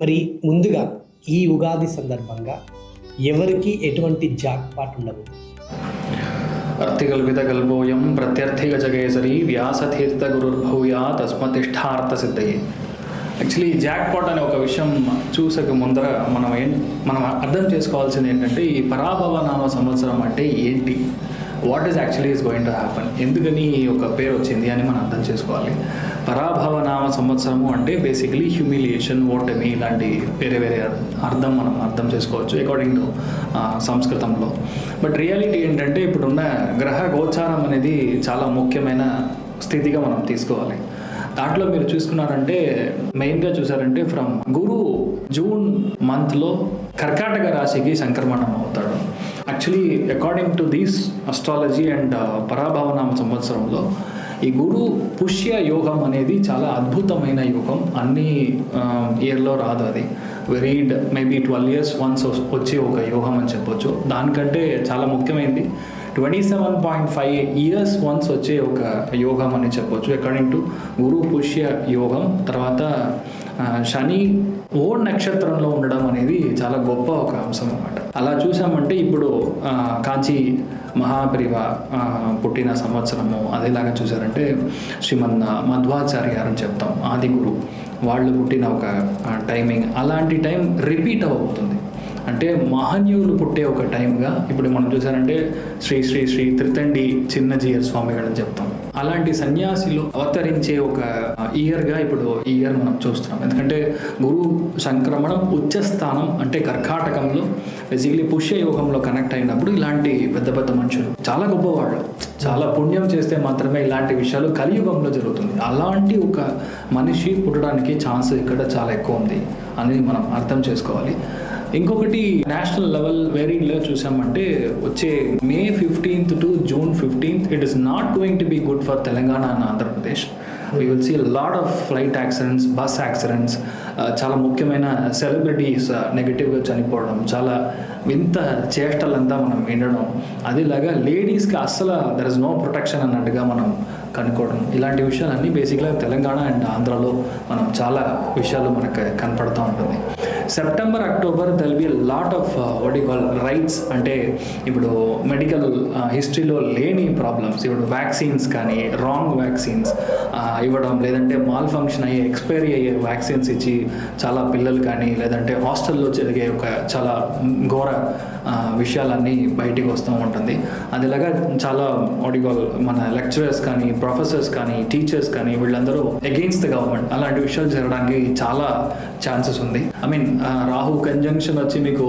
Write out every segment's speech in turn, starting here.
మరి ముందుగా ఈ ఉగాది సందర్భంగా ఎవరికి ఎటువంటి జాక్పాట్ ఉండదు? అర్థికల్పితకల్పోయం ప్రత్యర్థిగజకేసరి వ్యాసతీర్థ గురుర్భూయా తస్మతిష్టార్థ సిద్ధయే యాక్చువల్లీ జాక్ పాట్ అనే ఒక విషయం చూసక ముందర మనం ఏం మనం అర్థం చేసుకోవాల్సింది ఏంటంటే ఈ పరాభవ నామ సంవత్సరం అంటే ఏంటి? What is actually is going to happen ఎందుకని ఈ ఒక పేరు వచ్చింది అని మనం అర్థం చేసుకోవాలి. పరాభవ నామ సంవత్సరము అంటే బేసికలీ హ్యూమిలియేషన్ ఓటమి ఇలాంటి వేరే వేరే అర్థం మనం అర్థం చేసుకోవచ్చు అకార్డింగ్ టు సంస్కృతంలో. బట్ రియాలిటీ ఏంటంటే ఇప్పుడున్న గ్రహ గోచారం అనేది చాలా ముఖ్యమైన స్థితిగా మనం తీసుకోవాలి. దాంట్లో మీరు చూసుకున్నారంటే మెయిన్గా చూసారంటే ఫ్రమ్ గురు జూన్ మంత్లో కర్కాటక రాశికి సంక్రమణం అవుతాడు. Actually according to these astrology and పరాభవనామ సంవత్సరంలో ఈ గురు పుష్య యోగం అనేది చాలా అద్భుతమైన యోగం. అన్ని ఇయర్లో రాదు అది. Read maybe twelve years once వచ్చే ఒక యోగం అని చెప్పొచ్చు. దానికంటే చాలా ముఖ్యమైనది twenty seven point five years once వచ్చే ఒక యోగం అని చెప్పొచ్చు. అకార్డింగ్ టు గురు పుష్య యోగం. తర్వాత శని ఓ నక్షత్రంలో ఉండడం అనేది చాలా గొప్ప ఒక అంశం అనమాట అలా చూసామంటే ఇప్పుడు కాంచి మహాపరివ పుట్టిన సంవత్సరము అదేలాగా చూసారంటే శ్రీమన్న మధ్వాచార్య అని చెప్తాం ఆది గురు. వాళ్ళు పుట్టిన ఒక టైమింగ్ అలాంటి టైం రిపీట్ అవుతుంది అంటే మహనీయులు పుట్టే ఒక టైంగా ఇప్పుడు మనం చూసారంటే శ్రీ శ్రీ శ్రీ త్రితండి చిన్నజీయర్ స్వామి గారు అని చెప్తాం. అలాంటి సన్యాసిలు అవతరించే ఒక ఇయర్గా ఇప్పుడు ఈ ఇయర్ మనం చూస్తున్నాం. ఎందుకంటే గురు సంక్రమణం ఉచ్చస్థానం అంటే కర్కాటకంలో బేసిక్లీ పుష్య యోగంలో కనెక్ట్ అయినప్పుడు ఇలాంటి పెద్ద పెద్ద మనుషులు చాలా గొప్పవాళ్ళు. చాలా పుణ్యం చేస్తే మాత్రమే ఇలాంటి విషయాలు కలియుగంలో జరుగుతుంది. అలాంటి ఒక మనిషి పుట్టడానికి ఛాన్స్ ఇక్కడ చాలా ఎక్కువ ఉంది. అనేది మనం అర్థం చేసుకోవాలి. ఇంకొకటి నేషనల్ లెవెల్ వేరీలో చూసామంటే వచ్చే May fifteenth to June fifteenth it is not going to be good for Telangana and Andhra Pradesh. We will see lot of flight accidents bus accidents చాలా ముఖ్యమైన సెలబ్రిటీస్ నెగిటివ్గా uh, చనిపోవడం చాలా వింత చేష్టలంతా మనం వినడం. అదేలాగా లేడీస్కి అస్సలు దర్ ఇస్ నో ప్రొటెక్షన్ అన్నట్టుగా మనం కనుక్కోవడం. ఇలాంటి విషయాలన్నీ బేసిక్గా తెలంగాణ అండ్ ఆంధ్రాలో మనం చాలా విషయాలు మనకు కనపడుతూ ఉంటుంది. September October there'll be lot of what you call rights అంటే ఇప్పుడు మెడికల్ హిస్టరీలో uh, లేని ప్రాబ్లమ్స్ ఇప్పుడు వ్యాక్సిన్స్ కానీ రాంగ్ వ్యాక్సిన్స్ uh, ఇవ్వడం లేదంటే మాల్ ఫంక్షన్ అయ్యే ఎక్స్పైరీ అయ్యే వ్యాక్సిన్స్ ఇచ్చి చాలా పిల్లలు కానీ లేదంటే హాస్టల్లో జరిగే ఒక చాలా ఘోర విషయాలన్నీ బయటికి వస్తూ ఉంటుంది. అదిలాగా చాలా ఆడిగోల్ మన లెక్చరర్స్ కానీ ప్రొఫెసర్స్ కానీ టీచర్స్ కానీ వీళ్ళందరూ అగెయిన్స్ట్ ద గవర్నమెంట్ అలాంటి విషయాలు జరగడానికి చాలా ఛాన్సెస్ ఉంది. ఐ మీన్ రాహు కంజంక్షన్ వచ్చి మీకు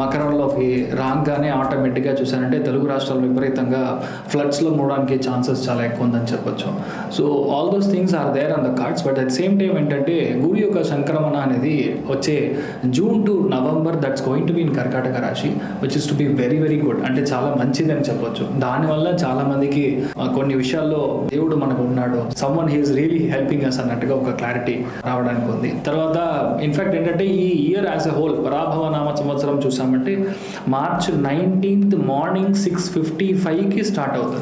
మకరంలోకి రాగానే ఆటోమేటిక్గా చూసారంటే తెలుగు రాష్ట్రాలు విపరీతంగా ఫ్లడ్స్లో మూడడానికి ఛాన్సెస్ చాలా ఎక్కువ ఉందని చెప్పొచ్చు. So all those things are there on the cards but at same time ఏంటంటే గురి యొక్క సంక్రమణ అనేది వచ్చే June to November that's going to be in కర్కాటక రాశి. Which is to be very very good అంటే చాలా మంచిది అని చెప్పొచ్చు. దానివల్ల చాలా మందికి కొన్ని విషయాల్లో దేవుడు మనకు ఉన్నాడు. Someone he is really helping us అన్నట్టుగా ఒక క్లారిటీ రావడానికి ఉంది. తర్వాత ఇన్ఫాక్ట్ ఏంటంటే ఈ year as a whole Parabhava నామ సంవత్సరం చూసామంటే March nineteenth morning six fifty ఫైవ్కి స్టార్ట్ అవుతుంది.